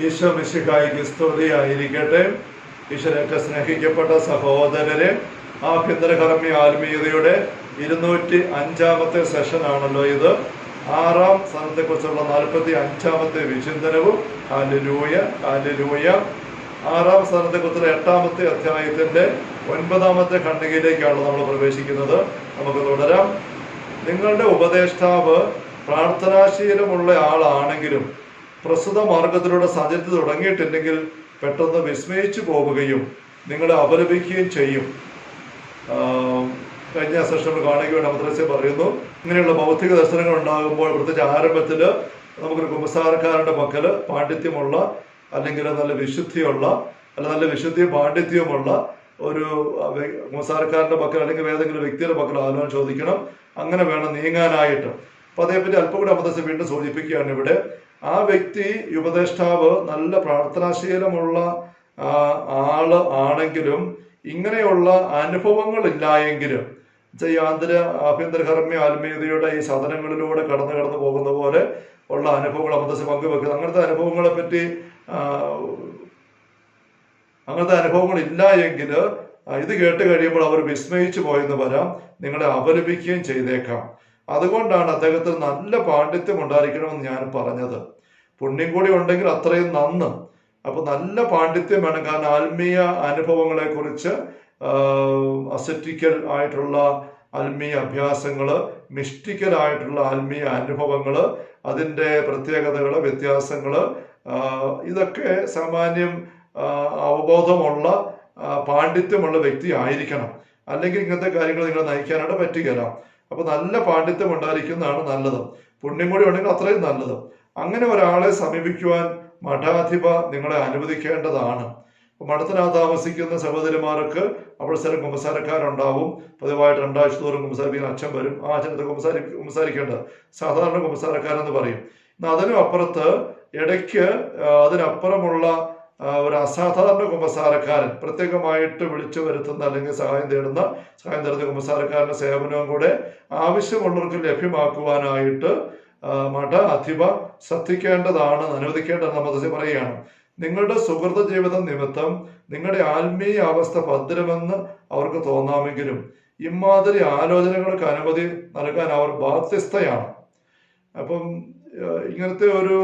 ഈശോ മിശിഹായിക്ക് സ്തുതിയായിരിക്കട്ടെ. ഈശ്വരൊക്കെ സ്നേഹിക്കപ്പെട്ട സഹോദരരെ ആഭ്യന്തര കർമ്മി ആത്മീയതയുടെ ഇരുന്നൂറ്റി അഞ്ചാമത്തെ സെഷൻ ആണല്ലോ ഇത്. ആറാം സ്ഥാനത്തെക്കുറിച്ചുള്ള നാൽപ്പത്തി അഞ്ചാമത്തെ വിചിന്തനവും. ഹാലലൂയ ഹാലലൂയ ആറാം സ്ഥാനത്തെക്കുറിച്ചുള്ള എട്ടാമത്തെ അധ്യായത്തിന്റെ ഒൻപതാമത്തെ ഖണ്ഡികയിലേക്കാണ് നമ്മൾ പ്രവേശിക്കുന്നത്. നമുക്ക് തുടരാം. നിങ്ങളുടെ ഉപദേഷ്ടാവ് പ്രാർത്ഥനാശീലമുള്ള ആളാണെങ്കിലും പ്രസ്തുത മാർഗത്തിലൂടെ സഞ്ചരിച്ച് തുടങ്ങിയിട്ടില്ലെങ്കിൽ പെട്ടെന്ന് വിസ്മയിച്ചു പോവുകയും നിങ്ങളെ അപലപിക്കുകയും ചെയ്യും. കഴിഞ്ഞ സെഷനിൽ കാണുകയാണ് മദ്രസ പറയുന്നു ഇങ്ങനെയുള്ള ഭൗതിക ദർശനങ്ങൾ ഉണ്ടാകുമ്പോൾ പ്രത്യേകിച്ച് ആരംഭത്തിൽ നമുക്കൊരു കുമ്പസാരക്കാരന്റെ പക്കൽ പാണ്ഡിത്യമുള്ള അല്ലെങ്കിൽ നല്ല വിശുദ്ധിയുള്ള അല്ല നല്ല വിശുദ്ധിയും പാണ്ഡിത്യവുമുള്ള ഒരു കുമ്പസാരക്കാരന്റെ പക്കൽ അല്ലെങ്കിൽ ഏതെങ്കിലും വ്യക്തിയുടെ പക്കൽ ആലോചന ചോദിക്കണം. അങ്ങനെ വേണം നീങ്ങാനായിട്ട്. അപ്പൊ അതേപറ്റി അല്പം കൂടെ മദ്രസ വീണ്ടും സൂചിപ്പിക്കുകയാണ് ഇവിടെ. ആ വ്യക്തി ഉപദേഷ്ടാവ് നല്ല പ്രാർത്ഥനാശീലമുള്ള ആൾ ആണെങ്കിലും ഇങ്ങനെയുള്ള അനുഭവങ്ങൾ ഇല്ലായെങ്കിലും ഈ ആന്തര ആഭ്യന്തര ആത്മീയതയുടെ ഈ സാധനങ്ങളിലൂടെ കടന്നു കടന്നു പോകുന്ന പോലെ ഉള്ള അനുഭവങ്ങൾ അമൃതസ് പങ്കുവെക്കുന്നത് അങ്ങനത്തെ അനുഭവങ്ങളെ പറ്റി അങ്ങനത്തെ അനുഭവങ്ങൾ ഇല്ല എങ്കിൽ ഇത് കേട്ട് കഴിയുമ്പോൾ അവർ വിസ്മയിച്ചു പോയെന്ന് വരാം. നിങ്ങളെ അപലപിക്കുകയും ചെയ്തേക്കാം. അതുകൊണ്ടാണ് അദ്ദേഹത്തിന് നല്ല പാണ്ഡിത്യം ഉണ്ടായിരിക്കണമെന്ന് ഞാൻ പറഞ്ഞത്. പുണ്യം കൂടി ഉണ്ടെങ്കിൽ അത്രയും നന്ന്. അപ്പൊ നല്ല പാണ്ഡിത്യം വേണം. കാരണം ആത്മീയ അനുഭവങ്ങളെ കുറിച്ച് അസറ്റിക്കൽ ആയിട്ടുള്ള ആത്മീയ അഭ്യാസങ്ങൾ മിസ്റ്റിക്കൽ ആയിട്ടുള്ള ആത്മീയ അനുഭവങ്ങൾ അതിന്റെ പ്രത്യേകതകൾ വ്യത്യാസങ്ങൾ ഇതൊക്കെ സാമാന്യം അവബോധമുള്ള പാണ്ഡിത്യമുള്ള വ്യക്തി ആയിരിക്കണം. അല്ലെങ്കിൽ ഇങ്ങനത്തെ കാര്യങ്ങൾ നിങ്ങൾ നയിക്കാനായിട്ട് പറ്റുകയില്ല. അപ്പൊ നല്ല പാണ്ഡിത്യം ഉണ്ടായിരിക്കുന്നതാണ് നല്ലത്. പുണ്യം കൂടി ഉണ്ടെങ്കിൽ അത്രയും നല്ലത്. അങ്ങനെ ഒരാളെ സമീപിക്കുവാൻ മഠാധിപ നിങ്ങളെ അനുവദിക്കേണ്ടതാണ്. മഠത്തിനകത്ത് താമസിക്കുന്ന സഹോദരിമാർക്ക് അവിടെ സ്ഥലം കുമ്പസാരക്കാരുണ്ടാവും. പതിവായിട്ട് രണ്ടാഴ്ച തോറും കുമ്പസാരിപ്പിക്കുന്ന അച്ഛൻ വരും. ആ അച്ഛനത്തെ കുമ്പസാരി കുമ്പസാരിക്കേണ്ടത് സാധാരണ കുമ്പസാരക്കാരെന്ന് പറയും. എന്നാൽ അതിനും അപ്പുറത്ത് ഇടയ്ക്ക് അതിനപ്പുറമുള്ള ഒരു അസാധാരണ കുമ്പസാരക്കാരൻ. പ്രത്യേകമായിട്ട് വിളിച്ചു വരുത്തുന്ന അല്ലെങ്കിൽ സഹായം തേടുന്ന സഹായം തേടുന്ന കുമ്പസാരക്കാരന്റെ സേവനവും കൂടെ ആവശ്യമുള്ളവർക്ക് ലഭ്യമാക്കുവാനായിട്ട് മഠ അധിപ ശ്രദ്ധിക്കേണ്ടതാണ് അനുവദിക്കേണ്ടതെന്ന് നമ്മൾ പറയുകയാണ്. നിങ്ങളുടെ സുഹൃത ജീവിതം നിമിത്തം നിങ്ങളുടെ ആത്മീയ അവസ്ഥ ഭദ്രമെന്ന് അവർക്ക് തോന്നാമെങ്കിലും ഇമാതിരി ആലോചനകൾക്ക് അനുമതി നൽകാൻ അവർ ബാധ്യസ്ഥയാണ്. അപ്പം ഇങ്ങനത്തെ ഒരു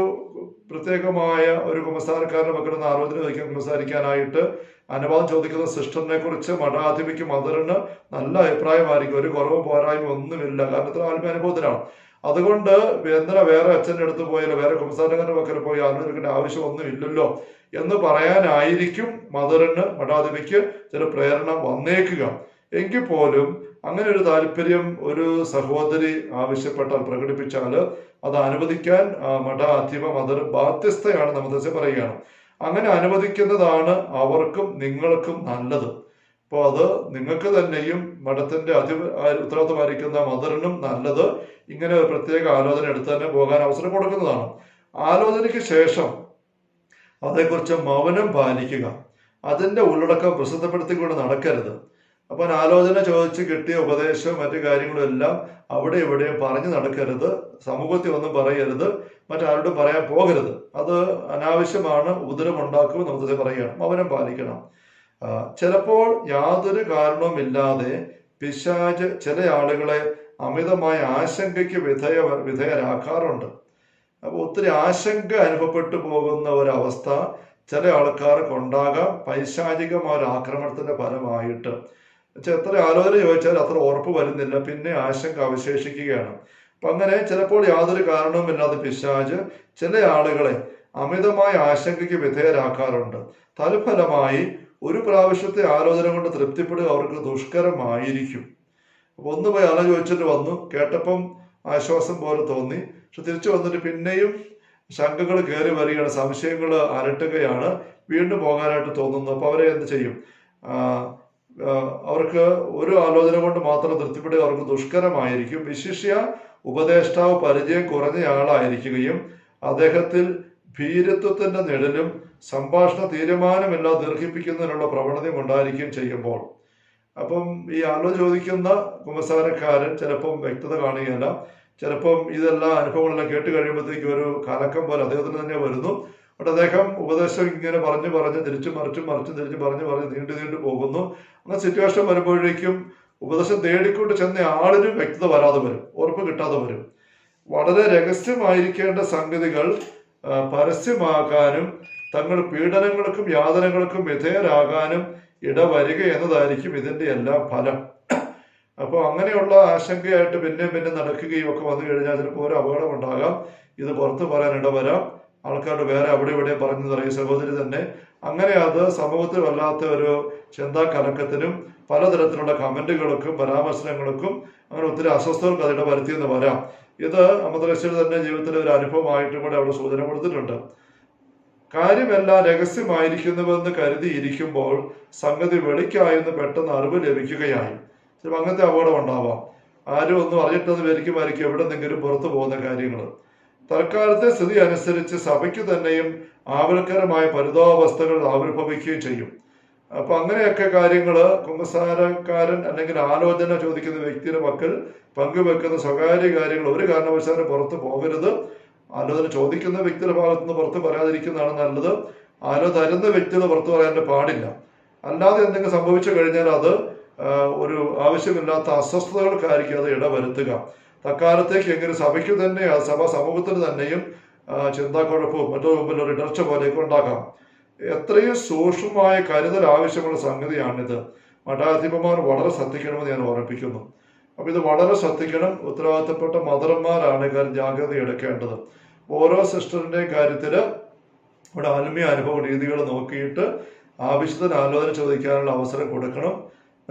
പ്രത്യേകമായ ഒരു കുമ്പസാരക്കാരന്റെ മക്കളുടെ ആലോചന വയ്ക്കാൻ കുമ്പസാരിക്കാനായിട്ട് അനുവാദം ചോദിക്കുന്ന സിസ്റ്ററിനെ കുറിച്ച് മഠാധിപിക്ക് മദറിന് നല്ല അഭിപ്രായമായിരിക്കും. ഒരു കുറവും പോരായ്മ ഒന്നുമില്ല. കാരണം ഇത്ര ആത്മീയ അനുഭവത്തിലാണ് അതുകൊണ്ട് എന്തിനാ വേറെ അച്ഛന്റെ അടുത്ത് പോയാലോ വേറെ കുമ്പസാരക്കാരന്റെ പക്കൽ പോയി ആലോചിക്കേണ്ട ആവശ്യം ഇല്ലല്ലോ എന്ന് പറയാനായിരിക്കും മദറിന് മഠാധിപിക്ക് ചില പ്രേരണ വന്നേക്കുക. എങ്കിൽ പോലും അങ്ങനെ ഒരു താല്പര്യം ഒരു സഹോദരി ആവശ്യപ്പെട്ടാൽ പ്രകടിപ്പിച്ചാൽ അത് അനുവദിക്കാൻ മഠ അധിപ മദർ ബാധ്യസ്ഥയാണ് നമ്മൾ പറയുകയാണ്. അങ്ങനെ അനുവദിക്കുന്നതാണ് അവർക്കും നിങ്ങൾക്കും നല്ലത്. അപ്പോൾ അത് നിങ്ങൾക്ക് തന്നെയും മഠത്തിന്റെ അധി ഉത്തരവാദിത്തമായിരിക്കുന്ന മദറിനും നല്ലത്. ഇങ്ങനെ ഒരു പ്രത്യേക ആലോചന എടുത്ത് തന്നെ പോകാൻ അവസരം കൊടുക്കുന്നതാണ്. ആലോചനയ്ക്ക് ശേഷം അതേക്കുറിച്ച് മൗനം പാലിക്കുക. അതിന്റെ ഉള്ളടക്കം പ്രസിദ്ധപ്പെടുത്തിക്കൊണ്ട് നടക്കരുത്. അപ്പം ആലോചന ചോദിച്ച് കിട്ടിയ ഉപദേശവും മറ്റു കാര്യങ്ങളും എല്ലാം അവിടെ ഇവിടെ പറഞ്ഞു നടക്കരുത്. സമൂഹത്തിൽ ഒന്നും പറയരുത്. മറ്റാരോടും പറയാൻ പോകരുത്. അത് അനാവശ്യമാണ് ഉപദ്രവം നമുക്ക് പറയണം മൗനം പാലിക്കണം. ചിലപ്പോൾ യാതൊരു കാരണവുമില്ലാതെ പിശാജ് ചില ആളുകളെ അമിതമായ ആശങ്കയ്ക്ക് വിധേയ വിധേയരാക്കാറുണ്ട്. അപ്പോൾ ഒത്തിരി ആശങ്ക അനുഭവപ്പെട്ടു പോകുന്ന ഒരവസ്ഥ ചില ആൾക്കാർക്ക് ഉണ്ടാകാം. പൈശാചികമായ ഒരു ആക്രമണത്തിന്റെ ഫലമായിട്ട്. എത്ര ആലോചന ചോദിച്ചാൽ അത്ര ഉറപ്പ് വരുന്നില്ല. പിന്നെ ആശങ്ക അവശേഷിക്കുകയാണ്. അപ്പൊ അങ്ങനെ ചിലപ്പോൾ യാതൊരു കാരണവുമില്ലാതെ പിശാജ് ചില ആളുകളെ അമിതമായ ആശങ്കയ്ക്ക് വിധേയരാക്കാറുണ്ട്. തൽഫലമായി ഒരു പ്രാവശ്യത്തെ ആലോചന കൊണ്ട് തൃപ്തിപ്പെടുക അവർക്ക് ദുഷ്കരമായിരിക്കും. അപ്പൊ ഒന്ന് പോയി ആലോചന ചോദിച്ചിട്ട് വന്നു. കേട്ടപ്പം ആശ്വാസം പോലെ തോന്നി. പക്ഷെ തിരിച്ചു വന്നിട്ട് പിന്നെയും ശങ്കകൾ കയറി വരികയാണ്. സംശയങ്ങൾ അരട്ടുകയാണ് വീണ്ടും പോകാനായിട്ട് തോന്നുന്നു. അപ്പൊ അവരെ എന്ത് ചെയ്യും? അവർക്ക് ഒരു ആലോചന കൊണ്ട് മാത്രം തൃപ്തിപ്പെടുക അവർക്ക് ദുഷ്കരമായിരിക്കും. വിശിഷ്യ ഉപദേഷ്ടാവ് പരിചയം കുറഞ്ഞ ആളായിരിക്കുകയും അദ്ദേഹത്തിൽ ഭീരത്വത്തിന്റെ നിഴലും സംഭാഷണ തീരുമാനമെല്ലാം ദീർഘിപ്പിക്കുന്നതിനുള്ള പ്രവണതയും ഉണ്ടായിരിക്കുകയും ചെയ്യുമ്പോൾ. അപ്പം ഈ ആളോ ചോദിക്കുന്ന കുമ്പസാരക്കാരൻ ചിലപ്പം വ്യക്തത കാണുകയല്ല. ചിലപ്പം ഇതെല്ലാം അനുഭവങ്ങളെല്ലാം കേട്ട് കഴിയുമ്പോഴത്തേക്കും ഒരു കലക്കം പോലെ അദ്ദേഹത്തിന് തന്നെ വരുന്നു. അവിടെ അദ്ദേഹം ഉപദേശം ഇങ്ങനെ പറഞ്ഞു പറഞ്ഞ് തിരിച്ചു മറിച്ചും മറിച്ചും തിരിച്ച് പറഞ്ഞു പറഞ്ഞ് നീണ്ടു നീണ്ടു പോകുന്നു. അങ്ങനെ സിറ്റുവേഷൻ വരുമ്പോഴേക്കും ഉപദേശം തേടിക്കൊണ്ട് ചെന്ന ആളിനും വ്യക്തത വരാതെ വരും. ഉറപ്പ് കിട്ടാതെ വരും. വളരെ രഹസ്യമായിരിക്കേണ്ട സംഗതികൾ പരസ്യമാകാനും തങ്ങൾ പീഡനങ്ങൾക്കും യാതനകൾക്കും വിധേയരാകാനും ഇടവരിക എന്നതായിരിക്കും ഇതിന്റെ എല്ലാം ഫലം. അപ്പോൾ അങ്ങനെയുള്ള ആശങ്കയായിട്ട് പിന്നെയും പിന്നെ നടക്കുകയും ഒക്കെ വന്നു കഴിഞ്ഞാൽ ചിലപ്പോൾ ഒരു അപകടം ഉണ്ടാകാം. ഇത് പുറത്ത് പറയാൻ ഇടവരാം. ആൾക്കാരുടെ വേറെ അവിടെ ഇവിടെ പറഞ്ഞു പറയും സഹോദരി തന്നെ അങ്ങനെ അത് സമൂഹത്തിൽ വല്ലാത്ത ഒരു ചിന്താ കലക്കത്തിനും പലതരത്തിലുള്ള കമന്റുകൾക്കും പരാമർശങ്ങൾക്കും അങ്ങനെ ഒത്തിരി അസ്വസ്ഥതകൾക്ക് അതിടെ വരുത്തിയെന്ന് വരാം. ഇത് അമദ്രശ്വരി തന്നെ ജീവിതത്തിലെ ഒരു അനുഭവമായിട്ടും കൂടെ അവിടെ സൂചന കൊടുത്തിട്ടുണ്ട്. കാര്യമെല്ലാം രഹസ്യമായിരിക്കുന്നുവെന്ന് കരുതിയിരിക്കുമ്പോൾ സംഗതി വെളിക്കായെന്ന് പെട്ടെന്ന് അറിവ് ലഭിക്കുകയായി. അങ്ങനത്തെ അപകടം ഉണ്ടാവാം. ആരും ഒന്നും അറിഞ്ഞിട്ടെന്ന് വരിക്കുമായിരിക്കും എവിടെ നിന്നെങ്കിലും പുറത്തു പോകുന്ന കാര്യങ്ങൾ തൽക്കാലത്തെ സ്ഥിതി അനുസരിച്ച് സഭയ്ക്ക് തന്നെയും ആവൽക്കരമായ പരിതാവസ്ഥകൾ ആവിർഭവിക്കുകയും ചെയ്യും. അപ്പൊ അങ്ങനെയൊക്കെ കാര്യങ്ങൾ കുമ്പസാരക്കാരൻ അല്ലെങ്കിൽ ആലോചന ചോദിക്കുന്ന വ്യക്തിയുടെ മക്കൾ പങ്കുവെക്കുന്ന സ്വകാര്യ കാര്യങ്ങൾ ഒരു കാരണവശാലും പുറത്തു പോകരുത്. ആലോചന ചോദിക്കുന്ന വ്യക്തിയുടെ ഭാഗത്തു നിന്ന് പുറത്ത് പറയാതിരിക്കുന്നതാണ് നല്ലത്. ആലോ തരുന്ന വ്യക്തികൾ പുറത്തു പറയാൻ പാടില്ല. അല്ലാതെ എന്തെങ്കിലും സംഭവിച്ചു കഴിഞ്ഞാൽ അത് ഒരു ആവശ്യമില്ലാത്ത അസ്വസ്ഥതകൾക്കായിരിക്കും അത് ഇടവരുത്തുക. തക്കാലത്തേക്ക് എങ്ങനെ സഭയ്ക്ക് തന്നെ ആ സഭ സമൂഹത്തിന് തന്നെയും ചിന്താ ചിന്താക്കുഴപ്പവും മറ്റൊരു മുമ്പിൽ ഒരു ഇടർച്ച പോലെയൊക്കെ ഉണ്ടാക്കാം. എത്രയും സൂക്ഷ്മമായ കരുതൽ ആവശ്യമുള്ള സംഗതിയാണിത്. മഠാധിപന്മാർ വളരെ ശ്രദ്ധിക്കണമെന്ന് ഞാൻ ഓർമ്മിപ്പിക്കുന്നു. അപ്പൊ ഇത് വളരെ ശ്രദ്ധിക്കണം. ഉത്തരവാദിത്തപ്പെട്ട മദർമാരാണ് ഇക്കാര്യം ജാഗ്രത എടുക്കേണ്ടത്. ഓരോ സിസ്റ്ററിന്റെയും കാര്യത്തിൽ ഇവിടെ ആത്മീയ അനുഭവ രീതികൾ നോക്കിയിട്ട് ആവശ്യത്തിന് ആലോചന ചോദിക്കാനുള്ള അവസരം കൊടുക്കണം.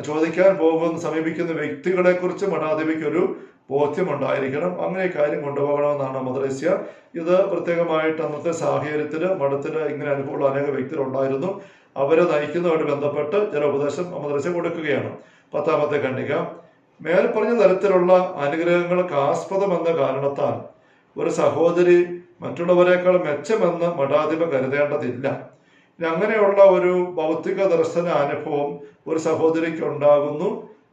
ചോദിക്കാൻ പോകുന്ന സമീപിക്കുന്ന വ്യക്തികളെ കുറിച്ച് മഠാധിപിക്ക് ഒരു ബോധ്യമുണ്ടായിരിക്കണം. അങ്ങനെ കാര്യം കൊണ്ടുപോകണമെന്നാണ് മദ്രസ്യ. ഇത് പ്രത്യേകമായിട്ട് അന്നത്തെ സാഹചര്യത്തിൽ മഠത്തിന് ഇങ്ങനെ അനുഭവമുള്ള അനേക വ്യക്തികളുണ്ടായിരുന്നു. അവരെ നയിക്കുന്നതുമായിട്ട് ബന്ധപ്പെട്ട് ചില ഉപദേശം മദ്രസ്യ കൊടുക്കുകയാണ്. പത്താമത്തെ ഖണ്ഡിക. മേൽപ്പറഞ്ഞ തരത്തിലുള്ള അനുഗ്രഹങ്ങൾക്ക് ആസ്പദമെന്ന കാരണത്താൽ ഒരു സഹോദരി മറ്റുള്ളവരെക്കാൾ മെച്ചമെന്ന് മഠാധിപ കരുതേണ്ടതില്ല. അങ്ങനെയുള്ള ഒരു ഭൗതിക ദർശന അനുഭവം ഒരു സഹോദരിക്ക് ഉണ്ടാകുന്നു.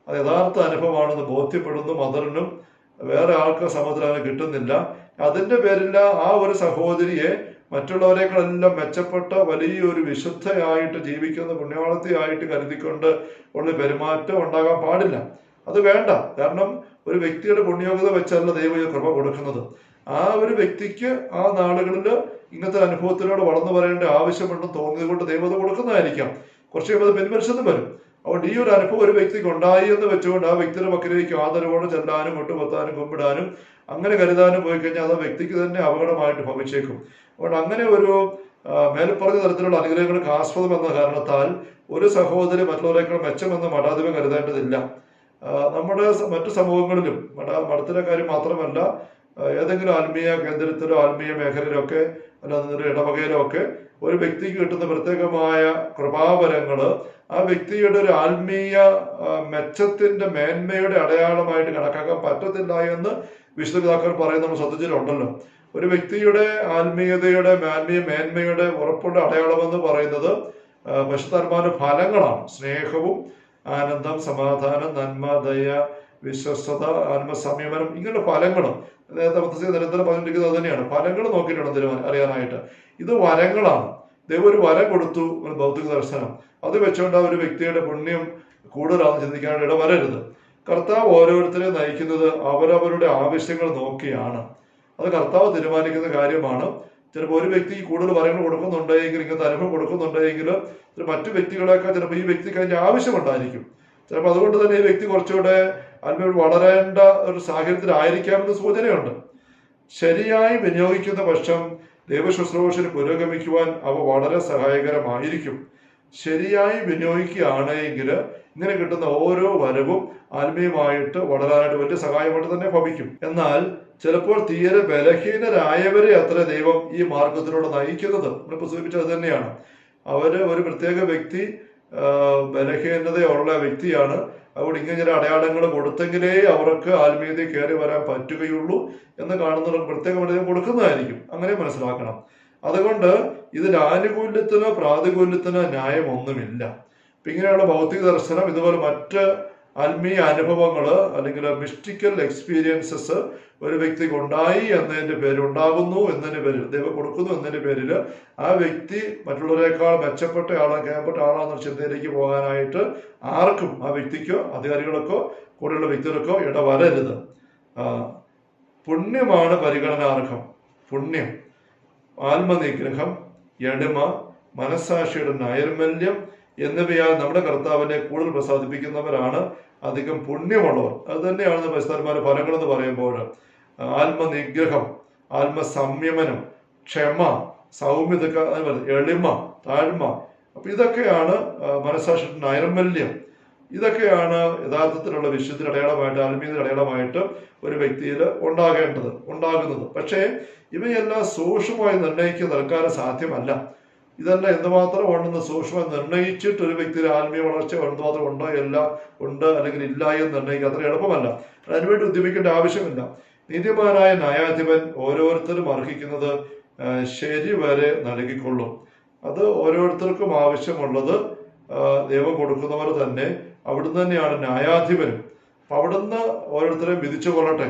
അത് യഥാർത്ഥ അനുഭവമാണെന്ന് ബോധ്യപ്പെടുന്നു മദറിനും. വേറെ ആൾക്ക് സമുദ്രം കിട്ടുന്നില്ല. അതിന്റെ പേരിൽ ആ ഒരു സഹോദരിയെ മറ്റുള്ളവരെക്കാളെല്ലാം മെച്ചപ്പെട്ട വലിയൊരു വിശുദ്ധയായിട്ട് ജീവിക്കുന്ന പുണ്യവാളത്തെയായിട്ട് കരുതിക്കൊണ്ട് ഉള്ള പെരുമാറ്റം ഉണ്ടാകാൻ പാടില്ല. അത് വേണ്ട. കാരണം ഒരു വ്യക്തിയുടെ പുണ്യോഗ്യത വെച്ചല്ല ദൈവം കൃപ കൊടുക്കുന്നത്. ആ ഒരു വ്യക്തിക്ക് ആ നാളുകളിൽ ഇങ്ങനത്തെ അനുഭവത്തിലൂടെ വളർന്നു വരേണ്ട ആവശ്യമുണ്ടെന്ന് തോന്നിയത് കൊണ്ട് ദൈവം അത് കൊടുക്കുന്നതായിരിക്കാം. കുറച്ച് കഴിയുമ്പോൾ പിൻവലിച്ചെന്നും വരും. അതുകൊണ്ട് ഈ ഒരു അനുഭവം ഒരു വ്യക്തിക്ക് ഉണ്ടായി എന്ന് വെച്ചുകൊണ്ട് ആ വ്യക്തിയുടെ പക്കലേക്ക് ആദരവോടെ ചെല്ലാനും ഒട്ടുപത്താനും കുമ്പിടാനും അങ്ങനെ കരുതാനും പോയി കഴിഞ്ഞാൽ അത് വ്യക്തിക്ക് തന്നെ അപകടമായിട്ട് ഭവിച്ചേക്കും. അതുകൊണ്ട് അങ്ങനെ ഒരു മേൽപ്പറഞ്ഞ തരത്തിലുള്ള അനുഗ്രഹങ്ങൾക്ക് ആസ്പദം എന്ന കാരണത്താൽ ഒരു സഹോദരി മറ്റുള്ളവരെക്കാൾ മെച്ചമെന്ന് മഠാധിപം കരുതേണ്ടതില്ല. നമ്മുടെ മറ്റു സമൂഹങ്ങളിലും മഠ മഠത്തിലെ കാര്യം മാത്രമല്ല ഏതെങ്കിലും ആത്മീയ കേന്ദ്രത്തിലോ ആത്മീയ മേഖലയിലോ ഒക്കെ അല്ലാതെ ഒരു ഇടവകയിലോ ഒക്കെ ഒരു വ്യക്തിക്ക് കിട്ടുന്ന പ്രത്യേകമായ കൃപാവരങ്ങൾ ആ വ്യക്തിയുടെ ഒരു ആത്മീയ മെച്ചത്തിന്റെ മേന്മയുടെ അടയാളമായിട്ട് കണക്കാക്കാൻ പറ്റത്തില്ല എന്ന് വിശുദ്ധ പിതാക്കൾ പറയുന്ന സത്യത്തിലുണ്ടല്ലോ ഒരു വ്യക്തിയുടെ ആത്മീയതയുടെ ആത്മീയ മേന്മയുടെ ഉറപ്പുള്ള അടയാളമെന്ന് പറയുന്നത് ആ, ഫലങ്ങളാണ്. സ്നേഹവും ആനന്ദം സമാധാനം നന്മ ദയ വിശ്വസ്തത ആത്മസംയമനം ഇങ്ങനെ ഫലങ്ങളും നേരത്തെ നിരന്തരം പറഞ്ഞിരിക്കുന്നത് അത് തന്നെയാണ്. ഫലങ്ങൾ നോക്കിയിട്ടുണ്ട് അറിയാനായിട്ട്. ഇത് വരങ്ങളാണ്. ദൈവം ഒരു വരം കൊടുത്തു ഒരു ഭൗതിക ദർശനം. അത് വെച്ചുകൊണ്ട് ആ ഒരു വ്യക്തിയുടെ പുണ്യം കൂടുതലാണെന്ന് ചിന്തിക്കാനായിട്ട് ഇടവരരുത്. കർത്താവ് ഓരോരുത്തരെ നയിക്കുന്നത് അവരവരുടെ ആവശ്യങ്ങൾ നോക്കിയാണ്. അത് കർത്താവ് തീരുമാനിക്കുന്ന കാര്യമാണ്. ചിലപ്പോൾ ഒരു വ്യക്തിക്ക് കൂടുതൽ വരങ്ങൾ കൊടുക്കുന്നുണ്ടെങ്കിൽ ഇങ്ങനത്തെ അനുഭവം കൊടുക്കുന്നുണ്ടെങ്കിൽ മറ്റു വ്യക്തികളെക്കാൾ ചിലപ്പോൾ ഈ വ്യക്തിക്ക് അതിന്റെ ആവശ്യമുണ്ടായിരിക്കും. ചിലപ്പോൾ അതുകൊണ്ട് തന്നെ ഈ വ്യക്തി കുറച്ചുകൂടെ അനുഭവം വളരേണ്ട ഒരു സാഹചര്യത്തിലായിരിക്കാമെന്ന് സൂചനയുണ്ട്. ശരിയായി വിനിയോഗിക്കുന്ന പക്ഷം ദൈവശുശ്രൂഷന് പുരോഗമിക്കുവാൻ അവ വളരെ സഹായകരമായിരിക്കും. ശരിയായി വിനിയോഗിക്കുകയാണ് എങ്കിൽ ഇങ്ങനെ കിട്ടുന്ന ഓരോ വരവും ആത്മീയമായിട്ട് വളരാനായിട്ട് വലിയ സഹായമായിട്ട് തന്നെ ഭവിക്കും. എന്നാൽ ചിലപ്പോൾ തീരെ ബലഹീനരായവരെ അത്ര ദൈവം ഈ മാർഗത്തിലൂടെ നയിക്കുന്നത്. നമ്മൾ സൂചിപ്പിച്ചത് തന്നെയാണ്. അവർ ഒരു പ്രത്യേക വ്യക്തി ബലഹീനതയുള്ള വ്യക്തിയാണ്. അതുകൊണ്ട് ഇങ്ങനെ ചില അടയാളങ്ങൾ കൊടുത്തെങ്കിലേ അവർക്ക് ആത്മീയതയിൽ കയറി വരാൻ പറ്റുകയുള്ളൂ എന്ന് കാണുന്നവർ പ്രത്യേകമായിട്ട് ദൈവം കൊടുക്കുന്നതായിരിക്കും. അങ്ങനെ മനസ്സിലാക്കണം. അതുകൊണ്ട് ഇതിൽ ആനുകൂല്യത്തിനോ പ്രാതികൂല്യത്തിനോ ന്യായമൊന്നുമില്ല. ഇങ്ങനെയുള്ള ഭൗതിക ദർശനം ഇതുപോലെ മറ്റ് ആത്മീയ അനുഭവങ്ങൾ അല്ലെങ്കിൽ മിസ്റ്റിക്കൽ എക്സ്പീരിയൻസസ് ഒരു വ്യക്തിക്ക് ഉണ്ടായി എന്നതിന്റെ പേര് ഉണ്ടാകുന്നു എന്നതിന്റെ പേരിൽ ദൈവം കൊടുക്കുന്നു എന്നതിന്റെ പേരിൽ ആ വ്യക്തി മറ്റുള്ളവരെക്കാൾ മെച്ചപ്പെട്ട ആളാ കേപ്പെട്ട ആളാണെന്ന ചിന്തയിലേക്ക് പോകാനായിട്ട് ആർക്കും ആ വ്യക്തിക്കോ അധികാരികൾക്കോ കൂടെയുള്ള വ്യക്തികൾക്കോ ഇടവരരുത്. പുണ്യമാണ് പരിഗണനാർഹം. പുണ്യം. ആത്മനിഗ്രഹം എളിമ മനസ്സാക്ഷിയുടെ നൈർമല്യം എന്നിവയാൽ നമ്മുടെ കർത്താവിനെ കൂടുതൽ പ്രസാദിപ്പിക്കുന്നവരാണ്. അധികം പുണ്യമുള്ളവർ. അത് തന്നെയാണ് പരിസ്ഥാനമാരുടെ ഫലങ്ങൾ എന്ന് പറയുമ്പോൾ. ആത്മനിഗ്രഹം ആത്മസംയമനം ക്ഷമ സൗമ്യത എളിമ താഴ്മ. അപ്പൊ ഇതൊക്കെയാണ് മനസ്സാക്ഷിയുടെ നൈർമല്യം. ഇതൊക്കെയാണ് യഥാർത്ഥത്തിലുള്ള വിശുദ്ധിയുടെ അടയാളമായിട്ട് ആത്മീയത്തിന് അടയാളമായിട്ട് ഒരു വ്യക്തിയിൽ ഉണ്ടാകേണ്ടത് ഉണ്ടാകുന്നത്. പക്ഷേ ഇവയെല്ലാം സൂക്ഷ്മമായി നിർണയിക്കുക തൽക്കാലം സാധ്യമല്ല. ഇതെല്ലാം എന്തുമാത്രം ഉണ്ടെന്ന് സൂക്ഷ്മം നിർണയിച്ചിട്ട് ഒരു വ്യക്തിയുടെ ആത്മീയ വളർച്ച എന്തുമാത്രം ഉണ്ടോ ഇല്ല ഉണ്ട് അല്ലെങ്കിൽ ഇല്ല എന്ന് നിർണയിക്കുക അത്ര എളുപ്പമല്ല. അതിനുവേണ്ടി ഉദ്യമിക്കേണ്ട ആവശ്യമില്ല. നീതിമാനായ ന്യായാധിപൻ ഓരോരുത്തരും അർഹിക്കുന്നത് ശരി വരെ നൽകിക്കൊള്ളും. അത് ഓരോരുത്തർക്കും ആവശ്യമുള്ളത് ദൈവം കൊടുക്കുന്നവർ തന്നെ അവിടുന്ന് തന്നെയാണ് ന്യായാധിപനും. അപ്പൊ അവിടുന്ന് ഓരോരുത്തരെയും വിധിച്ചു കൊള്ളട്ടെ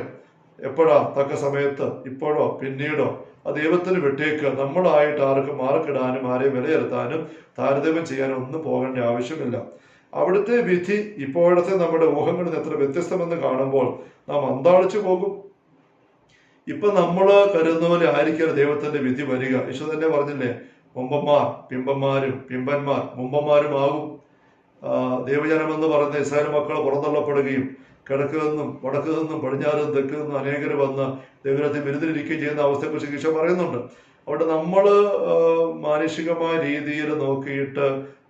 എപ്പോഴാ? തക്ക സമയത്ത് ഇപ്പോഴോ പിന്നീടോ? ആ ദൈവത്തിന് വിട്ടേക്ക്. നമ്മളായിട്ട് ആർക്കും മാർക്കിടാനും ആരെയും വിലയിരുത്താനും താരതമ്യം ചെയ്യാനും ഒന്നും പോകേണ്ട ആവശ്യമില്ല. അവിടുത്തെ വിധി ഇപ്പോഴത്തെ നമ്മുടെ ഊഹങ്ങളിൽ നിന്ന് എത്ര വ്യത്യസ്തമെന്ന് കാണുമ്പോൾ നാം അന്താളിച്ചു പോകും. ഇപ്പൊ നമ്മൾ കരുതുന്ന പോലെ ആയിരിക്കും ദൈവത്തിന്റെ വിധി വരിക. യേശു തന്നെ പറഞ്ഞില്ലേ മുമ്പന്മാർ പിമ്പന്മാരും പിമ്പന്മാർ മുമ്പന്മാരുമാകും ദൈവജനം എന്ന് പറയുന്ന ഇസ്രായേൽ മക്കൾ പുറന്തള്ളപ്പെടുകയും കിഴക്ക് നിന്നും വടക്ക് നിന്നും പടിഞ്ഞാറ് തെക്കു നിന്നും അനേകർ വന്ന് ദൈവത്തെ വിരുദ്ധരിക്കുകയും ചെയ്യുന്ന അവസ്ഥയെക്കുറിച്ച് ശിക്ഷ പറയുന്നുണ്ട്. അവിടെ നമ്മൾ മാനുഷികമായ രീതിയിൽ നോക്കിയിട്ട്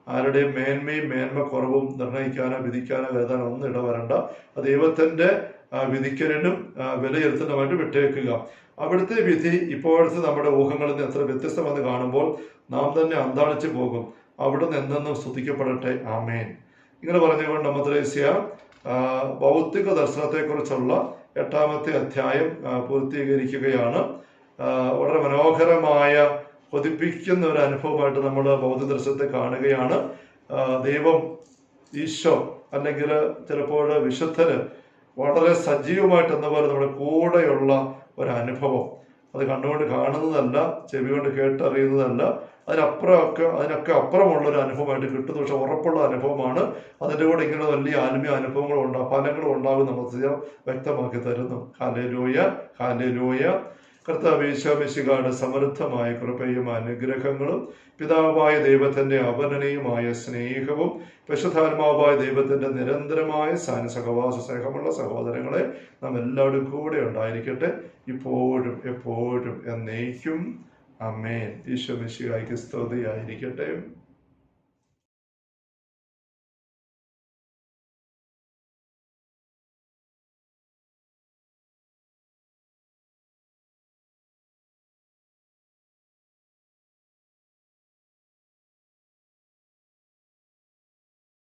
ആരുടെയും മേന്മയും മേന്മ കുറവും നിർണയിക്കാനോ വിധിക്കാനോ കരുതാനോ ഒന്നും ഇടവരണ്ട. ദൈവത്തിന്റെ വിധിക്കലിനും വിലയിരുത്തലുമായിട്ട് വിട്ടേക്കുക. അവിടുത്തെ വിധി ഇപ്പോഴത്തെ നമ്മുടെ ഊഹങ്ങളിൽ നിന്ന് എത്ര വ്യത്യസ്തമെന്ന് കാണുമ്പോൾ നാം തന്നെ അന്താളിച്ചു പോകും. അവിടുന്ന് എന്നെന്നും സ്തുതിക്കപ്പെടട്ടെ. ആമേൻ. ഇങ്ങനെ പറഞ്ഞുകൊണ്ട് നമ്മത്രേസ്യ ഭൗതിക ദർശനത്തെക്കുറിച്ചുള്ള എട്ടാമത്തെ അധ്യായം പൂർത്തീകരിക്കുകയാണ്. വളരെ മനോഹരമായ കൊതിപ്പിക്കുന്ന ഒരു അനുഭവമായിട്ട് നമ്മൾ ഭൗതിക ദർശനത്തെ കാണുകയാണ്. ദൈവം ഈശോ അല്ലെങ്കിൽ ചിലപ്പോൾ വിശുദ്ധന് വളരെ സജീവമായിട്ട് എന്ന പോലെ നമ്മുടെ കൂടെയുള്ള ഒരു അനുഭവം അത് കണ്ടുകൊണ്ട് കാണുന്നതല്ല ചെവി കൊണ്ട് കേട്ടറിയുന്നതല്ല. അതിനപ്പുറമൊക്കെ അതിനൊക്കെ അപ്പുറമുള്ള ഒരു അനുഭവമായിട്ട് കിട്ടുന്നു. പക്ഷെ ഉറപ്പുള്ള അനുഭവമാണ്. അതിന്റെ കൂടെ ഇങ്ങനെ വലിയ ആത്മീയ അനുഭവങ്ങളും ഉണ്ടാകും ഫലങ്ങളും ഉണ്ടാകും നമ്മൾ വ്യക്തമാക്കി തരുന്നു. ഹാലേ ലോയ ഹാലേലൂയ ഹാലേലൂയ കർത്താവ് യേശാമിശികാട് സമൃദ്ധമായ കൃപയും അനുഗ്രഹങ്ങളും പിതാവായ ദൈവത്തിന്റെ അപനനീയമായ സ്നേഹവും വിശുദ്ധാത്മാവായ ദൈവത്തിന്റെ നിരന്തരമായ സാന സഹവാസ സ്നേഹമുള്ള സഹോദരങ്ങളെ നാം എല്ലാവരും കൂടെ ഉണ്ടായിരിക്കട്ടെ. ഇപ്പോഴും എപ്പോഴും എന്നേക്കും. അമ്മേൻ ഈശോ മിശിഹായ്ക്ക് സ്തുതിയായിരിക്കട്ടെ.